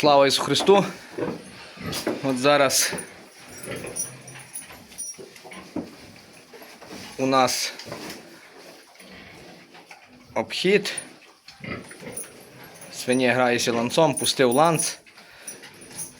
Слава Ісусу Христу! От зараз у нас обхід. Свиня грається ланцом, пустив ланц,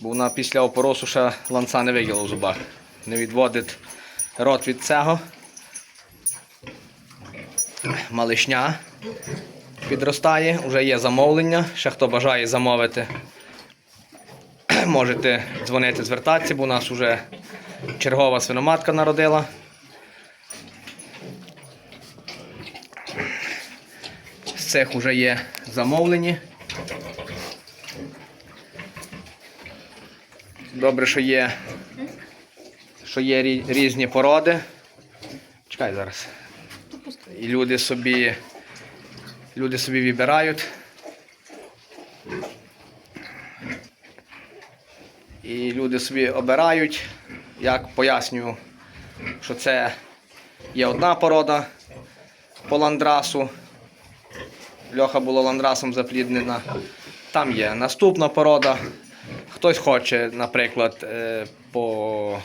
бо вона після опоросу ще ланца не виділа в зубах. Не відводить рот від цього. Малишня підростає, вже є замовлення. Ще хто бажає замовити, можете дзвонити, звертатися, бо у нас вже чергова свиноматка народила. З цих вже є замовлені. Добре, що є, що є різні породи. Чекай зараз. І люди собі, люди собі вибирають. І люди собі обирають. Як пояснюю, що це є одна порода по ландрасу. Льоха була ландрасом запліднена. Там є наступна порода. Хтось хоче, наприклад, е, по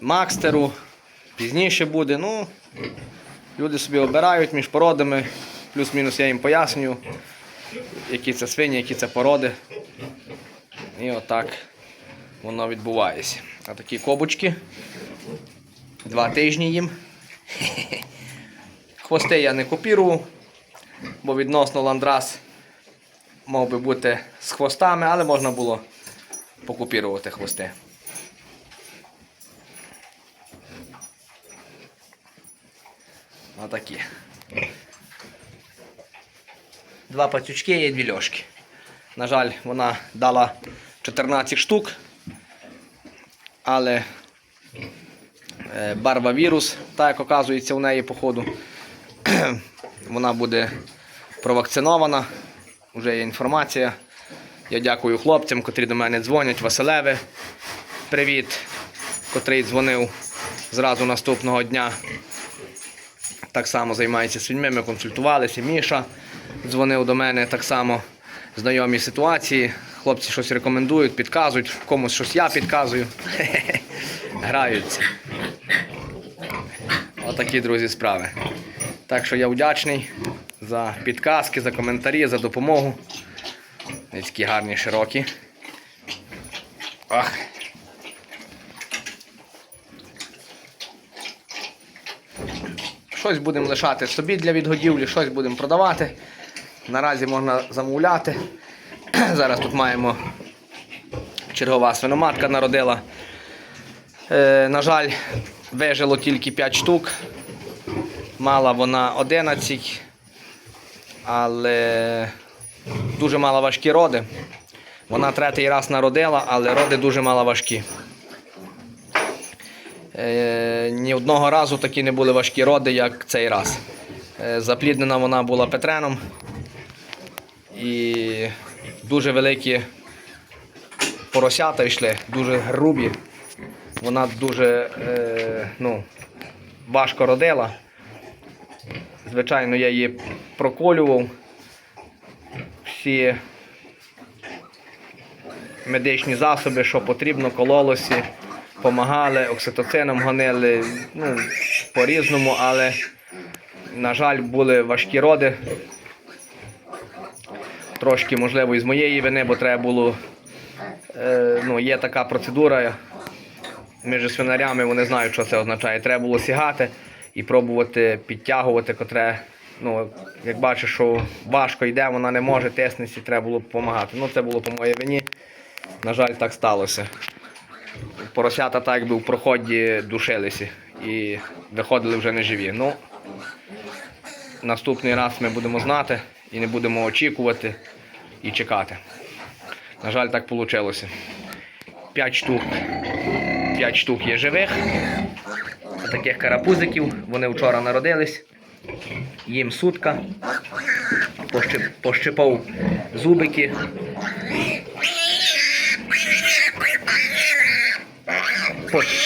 Макстеру, пізніше буде. Ну, люди собі обирають між породами, плюс-мінус я їм пояснюю, які це свині, які це породи. І отак воно відбувається. А такі кобочки. Два тижні їм. Хвости я не копірував, бо відносно ландрас мав би бути з хвостами, але можна було покупірувати хвости. Отакі. Два пацючки і дві льошки. На жаль, вона дала 14 штук, але е, барва вірус, так як оказується у неї, походу, вона буде провакцинована. Вже є інформація. Я дякую хлопцям, котрі до мене дзвонять. Василеве, привіт, котрий дзвонив зразу наступного дня. Так само займається свиньми, ми консультувалися. Міша дзвонив до мене так само знайомі ситуації. Хлопці щось рекомендують, підказують, комусь щось я підказую. Граються. Отакі, друзі, справи. Так що я вдячний за підказки, за коментарі, за допомогу. Ось Такі гарні, широкі. Ах. Щось будемо лишати собі для відгодівлі, щось будемо продавати. Наразі можна замовляти. Зараз тут маємо чергова свиноматка народила. Е, на жаль, вижило тільки 5 штук. Мала вона 11, але дуже мало важкі роди. Вона третій раз народила, але роди дуже мало важкі. Е, ні одного разу такі не були важкі роди, як цей раз. Е, запліднена вона була Петреном. І дуже великі поросята йшли, дуже грубі. Вона дуже е, ну, важко родила. Звичайно, я її проколював. Всі медичні засоби, що потрібно, кололося, допомагали, окситоцином гонили, ну, по-різному, але, на жаль, були важкі роди. Трошки, можливо, і з моєї вини, бо треба було. Е, ну, є така процедура. Між свинарями вони знають, що це означає. Треба було сігати і пробувати підтягувати, котре, ну, як бачиш, що важко йде, вона не може тиснеться, треба було допомагати. Ну, це було по моїй вині. На жаль, так сталося. Поросята так якби в проході душилися і виходили вже не живі. Ну, наступний раз ми будемо знати і не будемо очікувати і чекати. На жаль, так вийшло. 5 штук. 5 штук є живих. Таких карапузиків. Вони вчора народились. Їм сутка. Пощип- Пощипав зубики.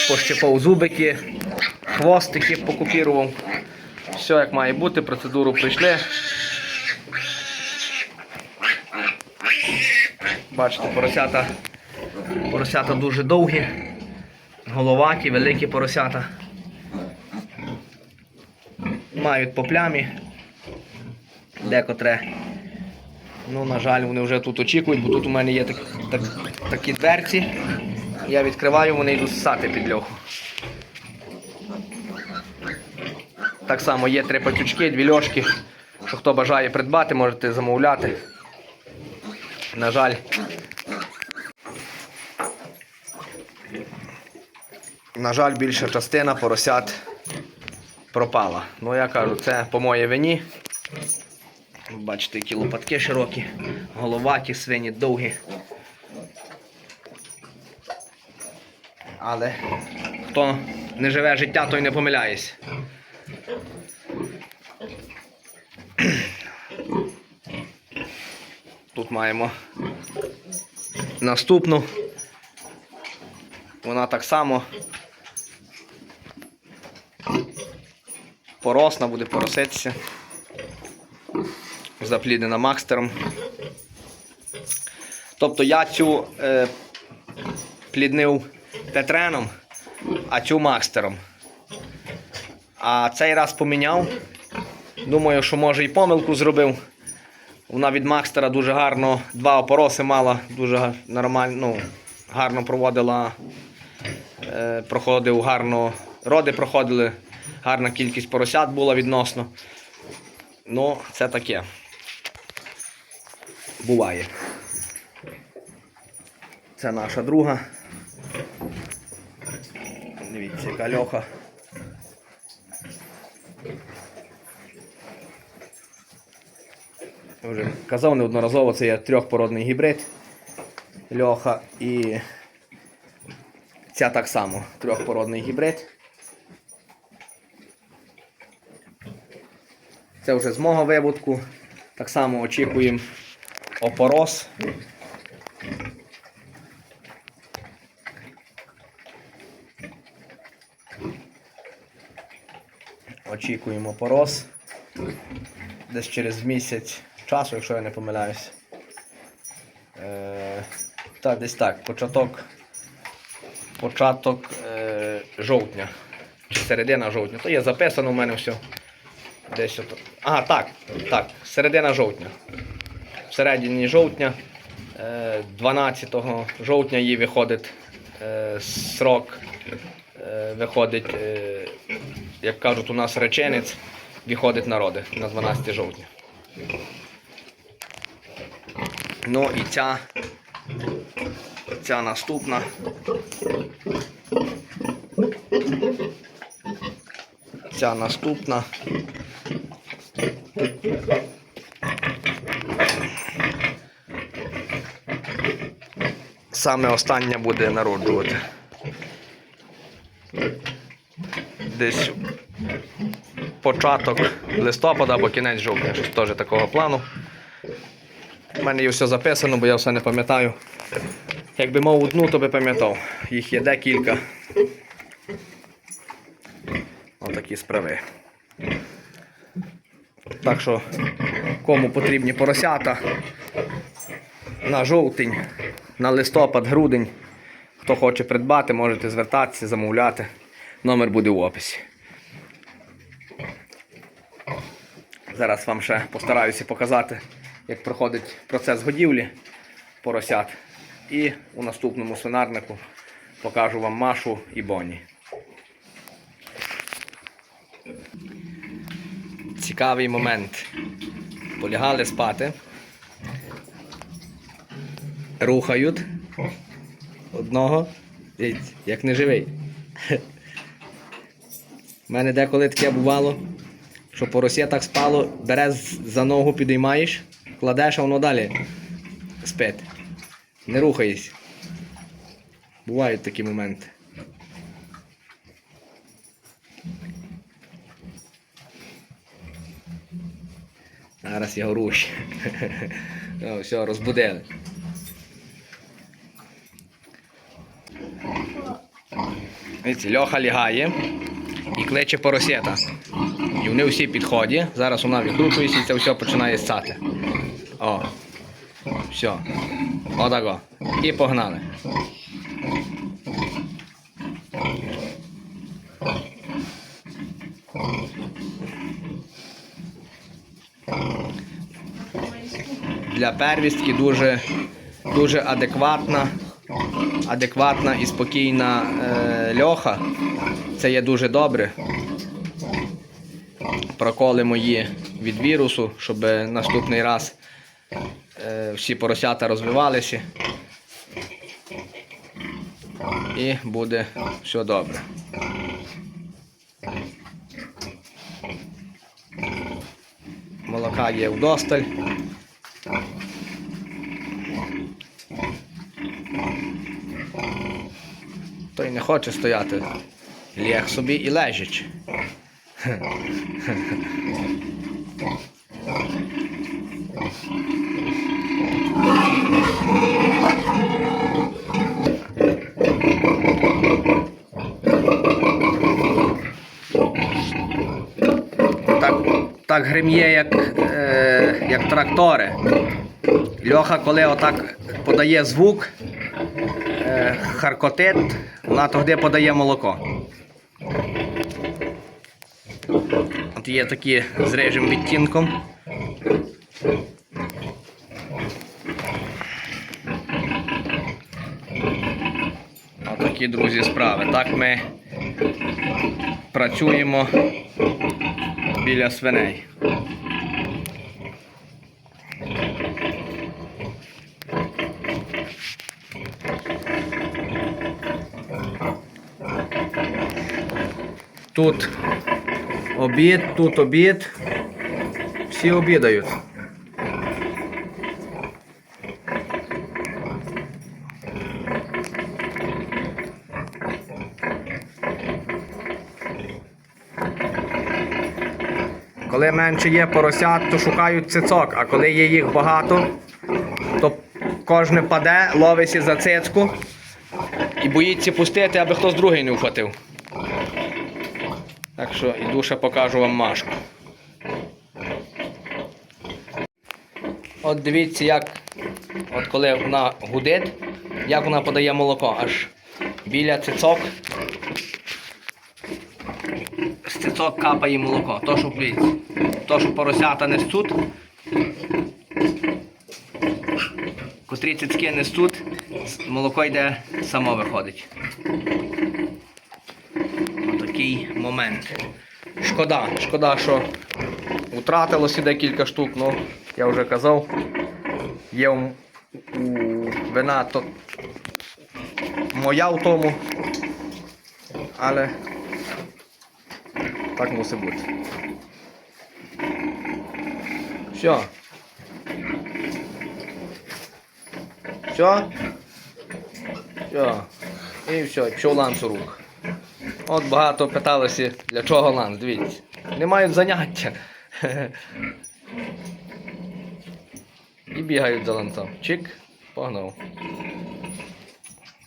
Пощипав зубики, хвостики покупірував. Все як має бути, процедуру пройшли. Бачите, поросята, поросята дуже довгі, головаті, великі поросята. Мають по плямі. Декотре. Ну, на жаль, вони вже тут очікують, бо тут у мене є так, так, такі дверці. Я відкриваю, вони йдуть ссати під льоху. Так само є три патючки, дві льошки. Що хто бажає придбати, можете замовляти. На жаль. На жаль, більша частина поросят пропала. Ну я кажу, це по моїй вині. Бачите, які лопатки широкі, головаті, свині довгі. Але хто не живе життя, той не помиляється. Маємо наступну. Вона так само поросна, буде пороситися. Запліднена макстером. Тобто я цю е, пліднив тетреном, а цю макстером. А цей раз поміняв. Думаю, що може і помилку зробив. Вона від Макстера дуже гарно, два опороси мала, дуже нормально, ну, гарно проводила, е, проходив гарно, роди проходили, гарна кількість поросят була відносно. Ну, це таке. Буває. Це наша друга. Дивіться, яка льоха. Вже казав неодноразово, це є трьохпородний гібрид. Льоха і ця так само трьохпородний гібрид. Це вже з мого виводку. Так само очікуємо опорос. Очікуємо опорос. Десь через місяць часу, якщо я не помиляюсь. Е, так, десь так. Початок. Початок е, жовтня. Середина жовтня. То є записано у мене все. Десь ото. А, так, так, середина жовтня. В середині жовтня, е, 12 жовтня їй виходить е, срок, е, виходить, е, як кажуть, у нас реченець, виходить народи на 12 жовтня. Ну і ця, ця наступна. Ця наступна. Саме остання буде народжувати. Десь початок листопада або кінець жовтня, теж такого плану. У мене є все записано, бо я все не пам'ятаю. Якби мав одну, то би пам'ятав. Їх є декілька. Отакі справи. Так що, кому потрібні поросята на жовтень, на листопад, грудень. Хто хоче придбати, можете звертатися, замовляти. Номер буде в описі. Зараз вам ще постараюся показати, як проходить процес годівлі поросят. І у наступному свинарнику покажу вам Машу і Бонні. Цікавий момент. Полягали спати. Рухають одного, як не живий. У мене деколи таке бувало, що порося так спало, бере за ногу, підіймаєш, кладеш, а воно далі спить. Не рухаєш. Бувають такі моменти. Зараз його руш. О, все, розбудили. Дивіться, Льоха лягає і кличе поросята. І вони всі підходять. Зараз вона викручується і це все починає ссати. О. Все. Отако. І погнали. Для первістки дуже, дуже адекватна, адекватна і спокійна е, льоха. Це є дуже добре. Проколимо її від вірусу, щоб наступний раз всі поросята розвивалися. І буде все добре. Молока є вдосталь. Той не хоче стояти. Лєг собі і лежить. Так, так грим'є, як, е, як трактори. Льоха, коли отак подає звук, е, харкотит, вона тоді подає молоко. От є такі з рижим відтінком. Отакі, друзі, справи. Так ми працюємо біля свиней. Тут обід, тут обід. Всі обідають. Коли менше є поросят, то шукають цицок, а коли є їх багато, то кожне паде, ловиться за цицку і боїться пустити, аби хтось другий не вхватив. Так що іду ще покажу вам Машку. От дивіться, як от коли вона гудить, як вона подає молоко. Аж біля цицок. З капає молоко. То, що, блін, то, що поросята несуть, котрі цицьки несуть, молоко йде само виходить. Отакий момент. Шкода, шкода, що втратилося декілька штук, ну, я вже казав, є у вина то моя в тому, але так мусить бути. Все. Все. Все. І все, пішов ланц у рук. От багато питалися, для чого ланц, дивіться. Не мають заняття. І бігають за ланцом. Чик, погнав.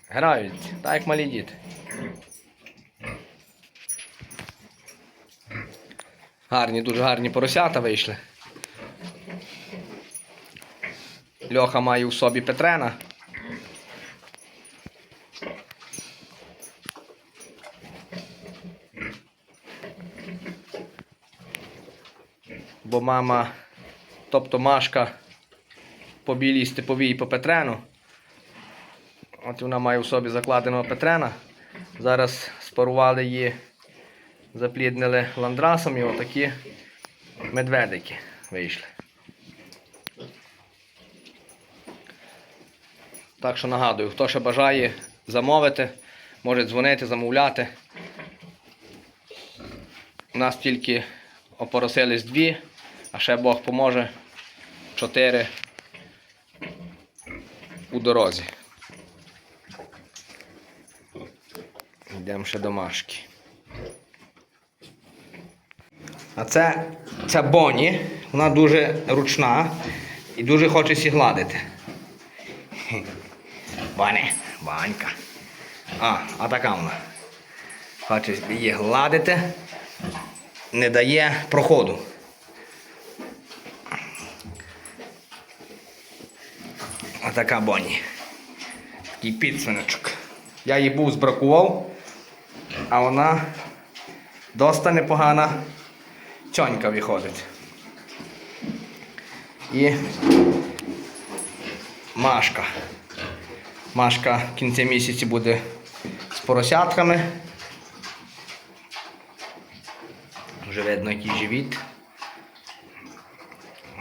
Грають, так як малі діти. Гарні, дуже гарні поросята вийшли. Льоха має у собі Петрена. Бо мама, тобто Машка по білій степовій по Петрену. От вона має у собі закладеного Петрена. Зараз спарували її, запліднили ландрасом і отакі медведики вийшли. Так що нагадую, хто ще бажає замовити, може дзвонити, замовляти. У нас тільки опоросились дві, а ще Бог поможе чотири у дорозі. Йдемо ще до. А це ця Боні, вона дуже ручна і дуже хоче сі гладити. Боні, Банька. А, а така вона. Хоче її гладити, не дає проходу. така Бонні. Такий підсвиночок. Я її був збракував, а вона доста непогана чонька виходить. І Машка. Машка в кінці місяці буде з поросятками. Вже видно, який живіт.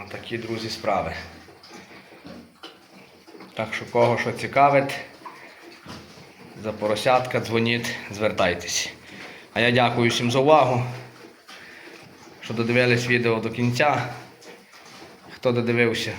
Отакі, друзі, справи. Так що кого що цікавить, за поросятка дзвоніть, звертайтесь. А я дякую всім за увагу, що додивились відео до кінця. Хто додивився,